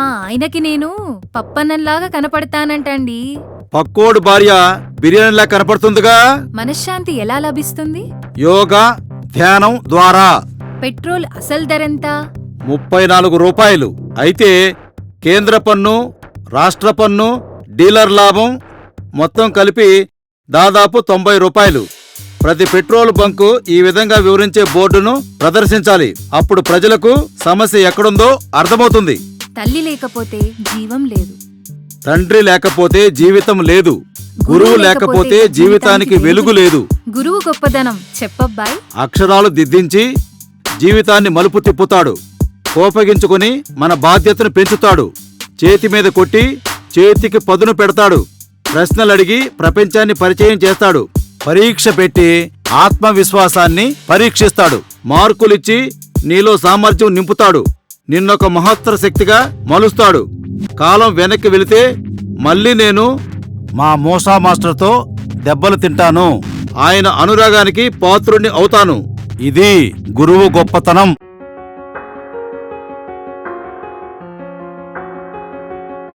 ఆయనకి నేను పప్పన్నంలాగా కనపడతానంటండి. పక్కోడు భార్య బిర్యానీలా కనపడుతుందిగా? మనశ్శాంతి ఎలా లభిస్తుంది? యోగా ధ్యానం ద్వారా. పెట్రోల్ అసలు ధరెంత ముప్పై నాలుగు రూపాయలు. అయితే కేంద్ర పన్ను రాష్ట్ర పన్ను డీలర్ లాభం మొత్తం కలిపి దాదాపు తొంభై రూపాయలు. ప్రతి పెట్రోల్ బంకు ఈ విధంగా వివరించే బోర్డును ప్రదర్శించాలి. అప్పుడు ప్రజలకు సమస్య ఎక్కడుందో అర్థమవుతుంది. తల్లి లేకపోతే జీవం లేదు. తండ్రి లేకపోతే జీవితం లేదు. గురువు లేకపోతే జీవితానికి వెలుగు లేదు. గురువు గొప్పదనం చెప్పబ్బాయ్. అక్షరాలు దిద్దించి జీవితాన్ని మలుపు తిప్పుతాడు. కోపగించుకుని మన బాధ్యతను పెంచుతాడు. చేతి మీద కొట్టి చేతికి పదును పెడతాడు. ప్రశ్నలు అడిగి ప్రపంచాన్ని పరిచయం చేస్తాడు. పరీక్ష పెట్టి ఆత్మవిశ్వాసాన్ని పరీక్షిస్తాడు. మార్కులిచ్చి నీలో సామర్థ్యం నింపుతాడు. నిన్నొక మహత్తర శక్తిగా మలుస్తాడు. కాలం వెనక్కి వెళితే మళ్ళీ నేను మా మోసా మాస్టర్తో దెబ్బలు తింటాను. ఆయన అనురాగానికి పాత్రుణ్ణి అవుతాను. ఇది గురువు గొప్పతనం.